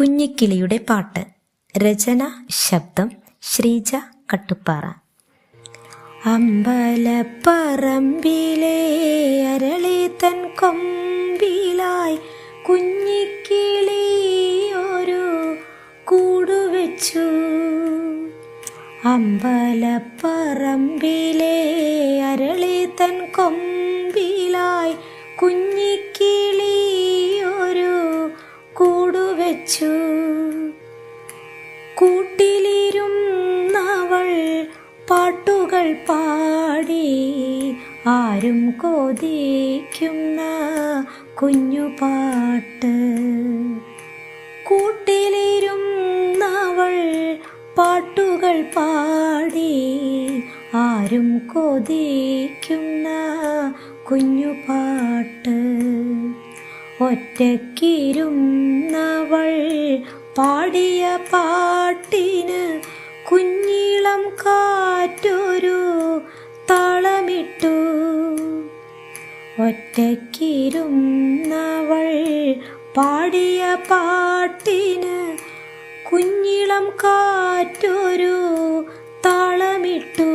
കുഞ്ഞിക്കിളിയുടെ പാട്ട്. രചന ശബ്ദം ശ്രീജ കട്ടുപ്പാറ. അമ്പലപ്പറമ്പിലെ അരളി തൻ കൊമ്പിലായി കുഞ്ഞിക്കിളി ഒരു കൂടുവെച്ചു അമ്പലപ്പറമ്പിലെ അരളി തൻ കൊമ്പിലായി പാട്ടുകൾ പാടി ആരും കൊതിക്കുന്ന കുഞ്ഞുപാട്ട് കൂട്ടിലിരുന്നവൾ പാട്ടുകൾ പാടി ആരും കൊതിക്കുന്ന കുഞ്ഞുപാട്ട് ഒറ്റക്കിരുന്നവൾ പാടിയ പാട്ടിന് കുഞ്ഞിളം കാറ്റൊരു താളമിട്ടു. ഒറ്റക്കിരുന്നവൾ പാടിയ പാട്ടിന് കുഞ്ഞിളം കാറ്റൊരു താളമിട്ടു.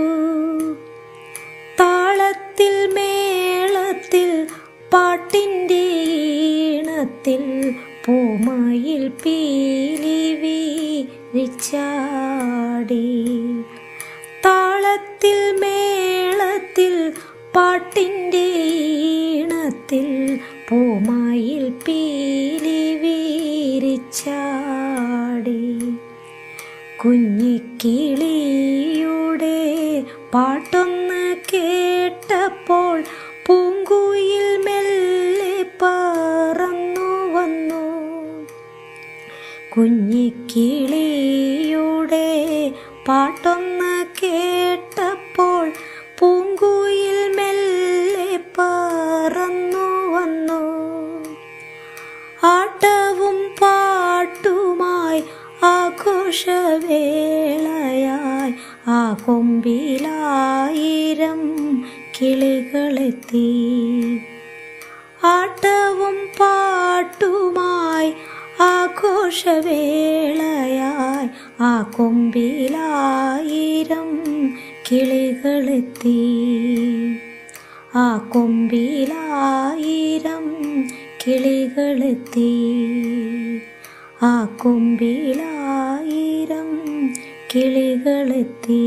താളത്തിൽ മേളത്തിൽ പാട്ടിന്റെ ഈണത്തിൽ പൂമയിൽ പീലി വീരിച്ചാടി. താളത്തിൽ മേളത്തിൽ പാട്ടിന്റെ ഈണത്തിൽ പൂമായിൽ പീലി വീരിച്ചാടി. കുഞ്ഞിക്കിളിയുടെ പാട്ടൊന്ന് കേട്ടപ്പോൾ പൂങ്കുയിൽ മെല്ലെ പറന്നു വന്നു. കുഞ്ഞിക്കിളിയുടെ പാട്ടൊന്ന് ആഘോഷവേളയായി ആ കൊമ്പിലായിരം കിളികളെത്തി. ആട്ടവും പാട്ടുമായി ആഘോഷവേളയായി ആ കൊമ്പിലായിരം കിളികളെത്തി. ആ കൊമ്പിലായിരം കിളികളെത്തി. ആ കൊമ്പിലായിരം കിളികളെത്തി.